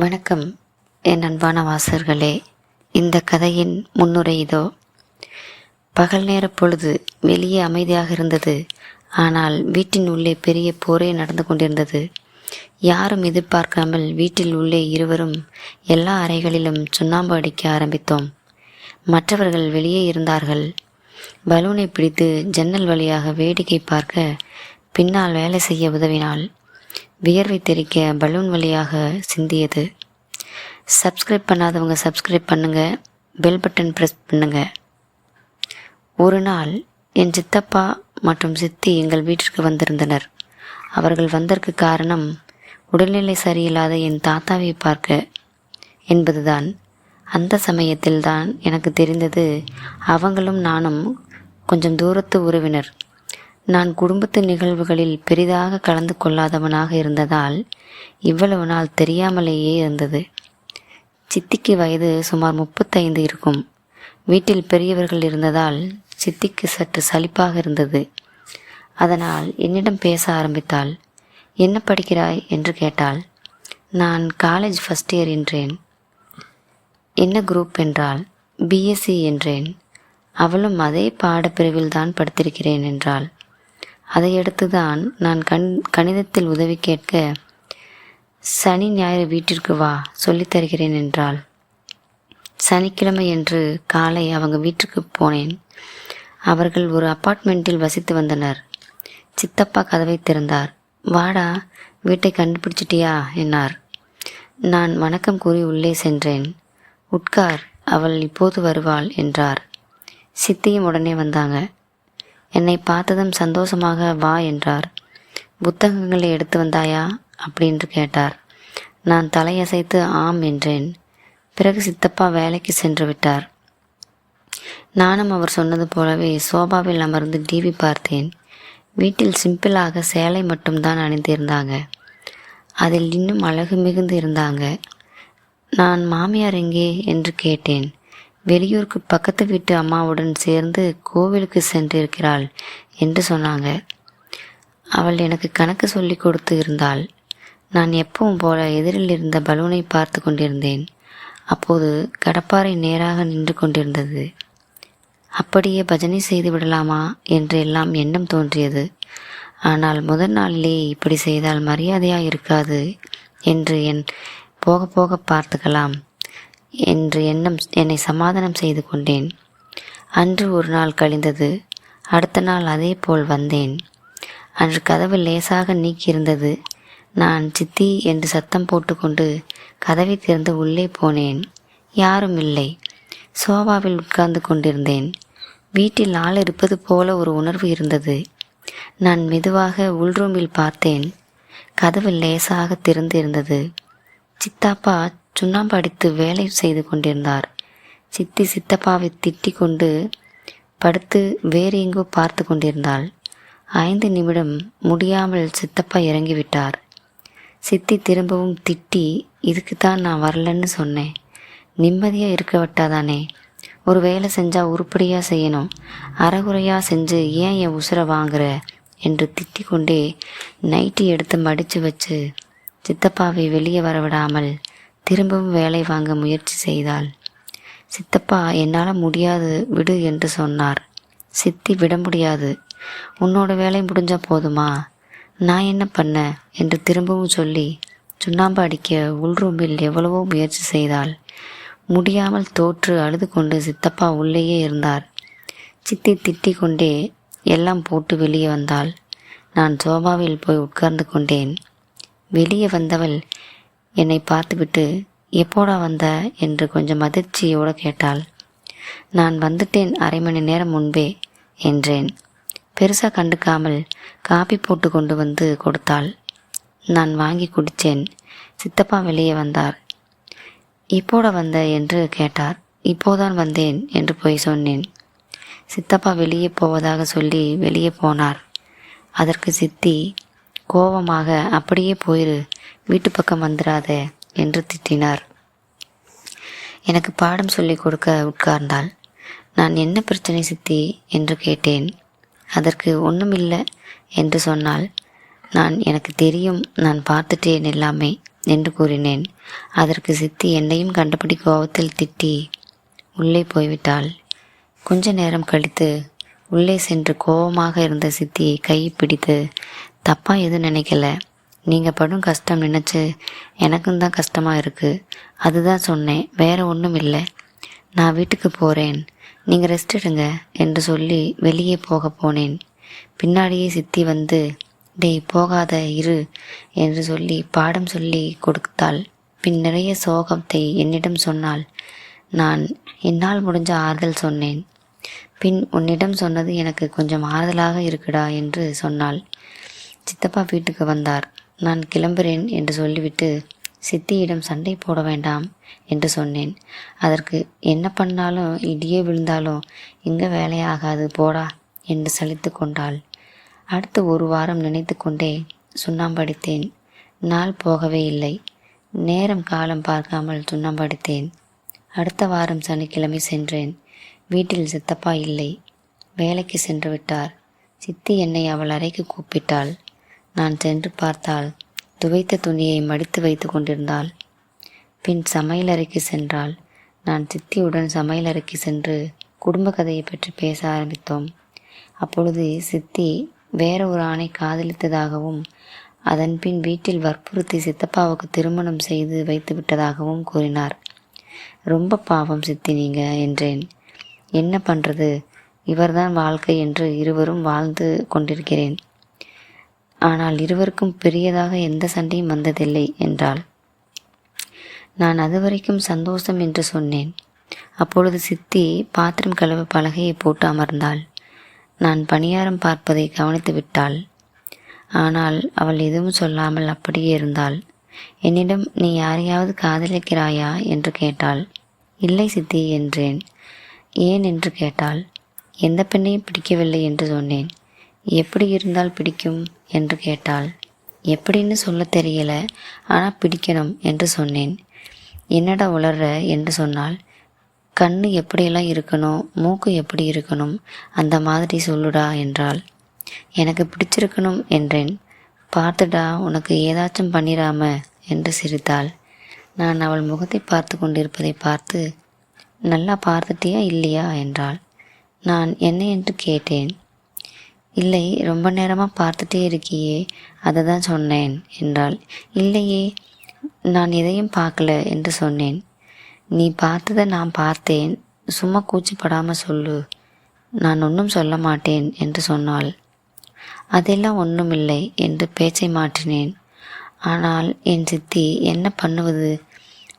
வணக்கம் என் அன்பான வாசர்களே இந்த கதையின் முன்னுரை இதோ. பகல் நேர பொழுது வெளியே அமைதியாக இருந்தது. ஆனால் வீட்டின் உள்ளே பெரிய போரே நடந்து கொண்டிருந்தது. யாரும் எதிர்பார்க்காமல் வீட்டில் உள்ளே இருவரும் எல்லா அறைகளிலும் சுண்ணாம்பு அடிக்க ஆரம்பித்தோம். மற்றவர்கள் வெளியே இருந்தார்கள். பலூனை பிடித்து ஜன்னல் வழியாக வேடிக்கை பார்க்க பின்னால் வேலை செய்ய உதவினாள் வியர்வை தெறிக்க பலூன் வழியாக சிந்தியது. சப்ஸ்கிரைப் பண்ணாதவங்க சப்ஸ்கிரைப் பண்ணுங்கள் பெல் பட்டன் ப்ரெஸ் பண்ணுங்கள் ஒரு நாள் என் சித்தப்பா மற்றும் சித்தி எங்கள் வீட்டிற்கு வந்திருந்தனர். அவர்கள் வந்ததற்கு காரணம் உடல்நிலை சரியில்லாத என் தாத்தாவை பார்க்க என்பதுதான். அந்த சமயத்தில் தான் எனக்கு தெரிந்தது அவங்களும் நானும் கொஞ்சம் தூரத்து உறவினர். நான் குடும்பத்து நிகழ்வுகளில் பெரிதாக கலந்து கொள்ளாதவனாக இருந்ததால் இவ்வளவு நாள் தெரியாமலேயே இருந்தது. சித்திக்கு வயது சுமார் முப்பத்தைந்து இருக்கும். வீட்டில் பெரியவர்கள் இருந்ததால் சித்திக்கு சற்று சலிப்பாக இருந்தது. அதனால் என்னிடம் பேச ஆரம்பித்தாள். என்ன படிக்கிறாய்? என்று கேட்டாள். நான் காலேஜ் ஃபஸ்ட் இயர் என்றேன். என்ன குரூப்? என்றால் பிஎஸ்சி என்றேன். அவளும் அதே பாடப்பிரிவில் தான் படித்திருக்கிறேன் என்றாள். அதையடுத்துதான் நான் கண் கணிதத்தில் உதவி கேட்க சனி ஞாயிறு வீட்டிற்கு வா சொல்லித்தருகிறேன் என்றாள். சனிக்கிழமை என்று காலை அவங்க வீட்டுக்கு போனேன். அவர்கள் ஒரு அப்பார்ட்மெண்ட்டில் வசித்து வந்தனர். சித்தப்பா கதவை திறந்தார். வாடா வீட்டை கண்டுபிடிச்சிட்டியா? என்னார் நான் வணக்கம் கூறி உள்ளே சென்றேன். உட்கார் அவள் இப்போது வருவாள் என்றார். சித்தியும் உடனே வந்தாங்க. என்னை பார்த்ததும் சந்தோஷமாக வா என்றார். புத்தகங்களை எடுத்து வந்தாயா? அப்படின்னு கேட்டார். நான் தலையசைத்து ஆம் என்றேன். பிறகு சித்தப்பா வேலைக்கு சென்று விட்டார். நானும் அவர் சொன்னது போலவே சோபாவில் அமர்ந்து டிவி பார்த்தேன். வீட்டில் சிம்பிளாக சேலை மட்டும்தான் அணிந்திருந்தாங்க. அதில் இன்னும் அழகு மிகுந்து இருந்தாங்க. நான் மாமியார் எங்கே? என்று கேட்டேன். வெளியூருக்கு பக்கத்து வீட்டு அம்மாவுடன் சேர்ந்து கோவிலுக்கு சென்றிருக்கிறாள் என்று சொன்னாங்க. அவள் எனக்கு கணக்கு சொல்லி கொடுத்து இருந்தாள். நான் எப்பவும் போல எதிரில் இருந்த பலூனை பார்த்து கொண்டிருந்தேன். அப்போது கடப்பாறை நேராக நின்று கொண்டிருந்தது. அப்படியே பஜனை செய்து விடலாமா என்று எல்லாம் எண்ணம் தோன்றியது. ஆனால் முதல் நாளிலே இப்படி செய்தால் மரியாதையாக இருக்காது என்று என் போக போக பார்த்துக்கலாம். என்று எண்ணம் என்னை சமாதானம் செய்து கொண்டேன். அன்று ஒரு நாள் கழிந்தது. அடுத்த நாள் அதே போல் வந்தேன். அன்று கதவு லேசாக நீக்கியிருந்தது. நான் சித்தி என்று சத்தம் போட்டுக்கொண்டு கதவை திறந்து உள்ளே போனேன். யாரும் இல்லை. சோபாவில் உட்கார்ந்து கொண்டிருந்தேன். வீட்டில் ஆள் இருப்பது போல ஒரு உணர்வு இருந்தது. நான் மெதுவாக உள்ரூமில் பார்த்தேன். கதவு லேசாக திறந்து இருந்தது சித்தாப்பா சுண்ணாம்பு அடித்து வேலை செய்து கொண்டிருந்தார். சித்தி சித்தப்பாவை திட்டி கொண்டு படுத்து வேறு எங்கோ பார்த்து கொண்டிருந்தாள். ஐந்து நிமிடம் முடியாமல் சித்தப்பா இறங்கிவிட்டார். சித்தி திரும்பவும் திட்டி இதுக்கு தான் நான் வரலன்னு சொன்னேன். நிம்மதியாக இருக்க விட்டாதானே. ஒரு வேலை செஞ்சால் உருப்படியாக செய்யணும். அறகுறையாக செஞ்சு ஏன் என் உசுரை வாங்குற? என்று திட்டிக் கொண்டே நைட்டி எடுத்து மடித்து வச்சு சித்தப்பாவை வெளியே வரவிடாமல் திரும்பவும் வேலை வாங்க முயற்சி செய்தாள். சித்தப்பா என்னால் முடியாது விடு என்று சொன்னார். சித்தி விட முடியாது. உன்னோட வேலை முடிஞ்சால் போதுமா? நான் என்ன பண்ண? என்று திரும்பவும் சொல்லி சுண்ணாம்பு அடிக்க உள்ரூமில் எவ்வளவோ முயற்சி செய்தாள். முடியாமல் தோற்று அழுது கொண்டு சித்தப்பா உள்ளேயே இருந்தார். சித்தி திட்டிக் கொண்டே எல்லாம் போட்டு வெளியே வந்தாள். நான் சோபாவில் போய் உட்கார்ந்து கொண்டேன். வெளியே வந்தவள் என்னை பார்த்துவிட்டு எப்போடா வந்த? என்று கொஞ்சம் அதிர்ச்சியோடு கேட்டாள். நான் வந்துட்டேன் அரை மணி நேரம் முன்பே என்றேன். பெருசாக கண்டுக்காமல் காபி போட்டு கொண்டு வந்து கொடுத்தாள். நான் வாங்கி குடித்தேன் சித்தப்பா வெளியே வந்தார். இப்போட வந்த? என்று கேட்டார். இப்போதான் வந்தேன் என்று போய் சொன்னேன். சித்தப்பா வெளியே போவதாக சொல்லி வெளியே போனார். அதற்கு சித்தி கோபமாக அப்படியே போயிரு வீட்டு பக்கம் வந்துடாத என்று திட்டினார். எனக்கு பாடம் சொல்லிக் கொடுக்க உட்கார்ந்தாள் நான் என்ன பிரச்சனை சித்தி? என்று கேட்டேன். அதற்கு ஒன்றுமில்லை என்று சொன்னால் நான் எனக்கு தெரியும் நான் பார்த்துட்டேன் எல்லாமே என்று கூறினேன். அதற்கு சித்தி என்னையும் கண்டபடி கோபத்தில் திட்டி உள்ளே போய்விட்டாள். கொஞ்ச நேரம் கழித்து உள்ளே சென்று கோபமாக இருந்த சித்தியை கை பிடித்து தப்பாக எதுவும் நினைக்கல. நீங்கள் படும் கஷ்டம் நினச்சி எனக்கும் தான் கஷ்டமாக இருக்குது அதுதான் சொன்னேன். வேற ஒன்றும் இல்லை. நான் வீட்டுக்கு போகிறேன் நீங்கள் ரெஸ்ட் எடுங்க என்று சொல்லி வெளியே போக போனேன். பின்னாடியே சித்தி வந்து டேய் போகாத இரு என்று சொல்லி பாடம் சொல்லி கொடுத்தாள். பின் நிறைய சோகத்தை என்னிடம் சொன்னாள். நான் என்னால் முடிஞ்ச ஆறுதல் சொன்னேன். பின் உன்னிடம் சொன்னது எனக்கு கொஞ்சம் ஆறுதலாக இருக்குடா என்று சொன்னாள். சித்தப்பா வீட்டுக்கு வந்தார். நான் கிளம்புறேன் என்று சொல்லிவிட்டு சித்தியிடம் சண்டை போட வேண்டாம் என்று சொன்னேன். அதற்கு என்ன பண்ணாலும் இடியே விழுந்தாலும் எங்கே வேலையாகாது போடா என்று சலித்து கொண்டாள். அடுத்து ஒரு வாரம் நினைத்து கொண்டே சுண்ணாம்படித்தேன். நாள் போகவே இல்லை. நேரம் காலம் பார்க்காமல் சுண்ணாம்படித்தேன். அடுத்த வாரம் சனிக்கிழமை சென்றேன். வீட்டில் சித்தப்பா இல்லை. வேலைக்கு சென்று விட்டார். சித்தி என்னை அவள் அறைக்கு கூப்பிட்டாள். நான் சென்று பார்த்தால் துவைத்த துணியை மடித்து வைத்து கொண்டிருந்தாள். பின் சமையலறைக்கு சென்றால் நான் சித்தியுடன் சமையலறைக்கு சென்று குடும்ப கதையை பற்றி பேச ஆரம்பித்தோம். அப்பொழுது சித்தி வேற ஒரு ஆணை காதலித்ததாகவும் அதன்பின் வீட்டில் வற்புறுத்தி சித்தப்பாவுக்கு திருமணம் செய்து வைத்து விட்டதாகவும் கூறினார். ரொம்ப பாவம் சித்தி நீங்க என்றேன். என்ன பண்றது? இவர்தான் வாழ்க்கை என்று இருவரும் வாழ்ந்து கொண்டிருக்கிறேன். ஆனால் இருவருக்கும் பெரியதாக எந்த சண்டையும் வந்ததில்லை என்றாள். நான் அதுவரைக்கும் சந்தோஷம் என்று சொன்னேன். அப்பொழுது சித்தி பாத்திரம் கழுவ பலகையை போட்டு அமர்ந்தாள். நான் பணியாரம் பார்ப்பதை கவனித்து விட்டாள். ஆனால் அவள் எதுவும் சொல்லாமல் அப்படியே இருந்தாள். என்னிடம் நீ யாரையாவது காதலிக்கிறாயா? என்று கேட்டாள். இல்லை சித்தி என்றேன். ஏன்? என்று கேட்டாள். எந்த பெண்ணையும் பிடிக்கவில்லை என்று சொன்னேன். எப்படி இருந்தால் பிடிக்கும்? என்று கேட்டாள். எப்படின்னு சொல்ல தெரியல ஆனால் பிடிக்கணும் என்று சொன்னேன். என்னடா உளர்ற? என்று சொன்னால் கண்ணு எப்படியெல்லாம் இருக்கணும் மூக்கு எப்படி இருக்கணும் அந்த மாதிரி சொல்லுடா என்றாள். எனக்கு பிடிச்சிருக்கணும் என்றேன். பார்த்துடா உனக்கு ஏதாச்சும் பண்ணிடாம என்று சிரித்தாள். நான் அவள் முகத்தை பார்த்து கொண்டிருப்பதை பார்த்து நல்லா பார்த்துட்டியா இல்லையா? என்றாள். நான் என்ன? என்று கேட்டேன். இல்லை ரொம்ப நேரமாக பார்த்துட்டே இருக்கியே அதை தான் சொன்னேன் என்றாள். இல்லையே நான் எதையும் பார்க்கல என்று சொன்னேன். நீ பார்த்ததை நான் பார்த்தேன் சும்மா கூச்சிப்படாமல் சொல்லு நான் ஒன்றும் சொல்ல மாட்டேன் என்று சொன்னாள். அதெல்லாம் ஒன்றுமில்லை என்று பேச்சை மாற்றினேன். ஆனால் என் சித்தி என்ன பண்ணுவது?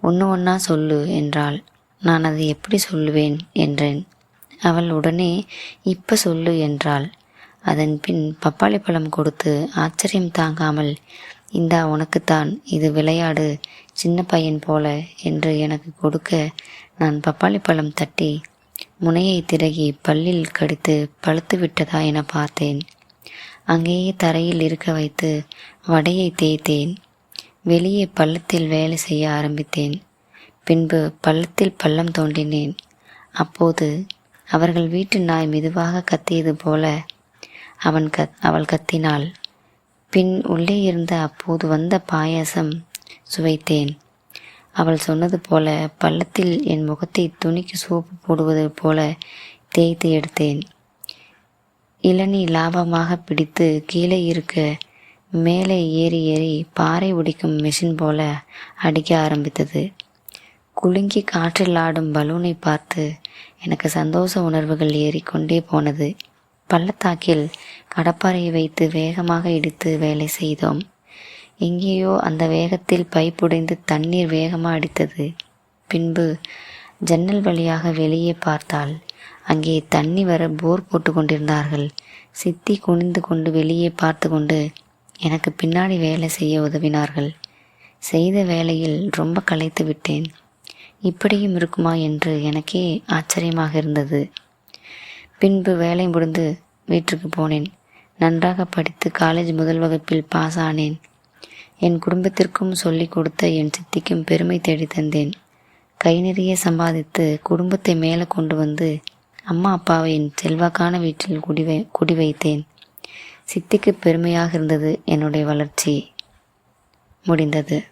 ஒன்று ஒன்றா சொல்லு என்றாள். நான் அதை எப்படி சொல்லுவேன் என்றேன். அவள் உடனே இப்போ சொல்லு என்றாள். அதன் பின் பப்பாளி பழம் கொடுத்து ஆச்சரியம் தாங்காமல் இந்தா உனக்குத்தான் இது விளையாடு சின்ன பையன் போல என்று எனக்கு கொடுக்க நான் பப்பாளி பழம் தட்டி முனையை திறகி பல்லில் கடித்து பழுத்து விட்டதா என பார்த்தேன். அங்கேயே தரையில் இருக்க வைத்து வடையை தேய்த்தேன். வெளியே பள்ளத்தில் வேலை செய்ய ஆரம்பித்தேன். பின்பு பள்ளத்தில் பள்ளம் தோண்டினேன். அப்போது அவர்கள் வீட்டு நாய் மெதுவாக கத்தியது போல அவன் கத் அவள் கத்தினாள். பின் உள்ளே இருந்த அப்போது வந்த பாயாசம் சுவைத்தேன். அவள் சொன்னது போல பள்ளத்தில் என் முகத்தை துணிக்கு சோப்பு போடுவது போல தேய்த்து எடுத்தேன். இளநீ லாபமாக பிடித்து கீழே இருக்க மேலே ஏறி ஏறி பாறை உடைக்கும் மெஷின் போல அடிக்க ஆரம்பித்தது. குலுங்கி காற்றில் ஆடும் பலூனை பார்த்து எனக்கு சந்தோஷ உணர்வுகள் ஏறிக்கொண்டே போனது. பள்ளத்தாக்கில் கடப்பாறையை வைத்து வேகமாக இடித்து வேலை செய்தோம். எங்கேயோ அந்த வேகத்தில் பைப்புடைந்து தண்ணீர் வேகமாக அடித்தது. பின்பு ஜன்னல் வழியாக வெளியே பார்த்தால் அங்கே தண்ணி வர போர் போட்டு கொண்டிருந்தார்கள். சித்தி குனிந்து கொண்டு வெளியே பார்த்து கொண்டு எனக்கு பின்னாடி வேலை செய்ய உதவினார்கள். செய்த வேலையில் ரொம்ப களைத்து விட்டேன். இப்படியும் இருக்குமா என்று எனக்கே ஆச்சரியமாக இருந்தது. பின்பு வேலை முடிந்து வீட்டுக்கு போனேன். நன்றாக படித்து காலேஜ் முதல் வகுப்பில் பாஸ் ஆனேன். என் குடும்பத்திற்கும் சொல்லிக் கொடுத்த என் சித்திக்கும் பெருமை தேடி தந்தேன். கை நிறைய சம்பாதித்து குடும்பத்தை மேலே கொண்டு வந்து அம்மா அப்பாவை என் செல்வாக்கான வீட்டில் குடிவை குடி வைத்தேன். சித்திக்கு பெருமையாக இருந்தது என்னுடைய வளர்ச்சி. முடிந்தது.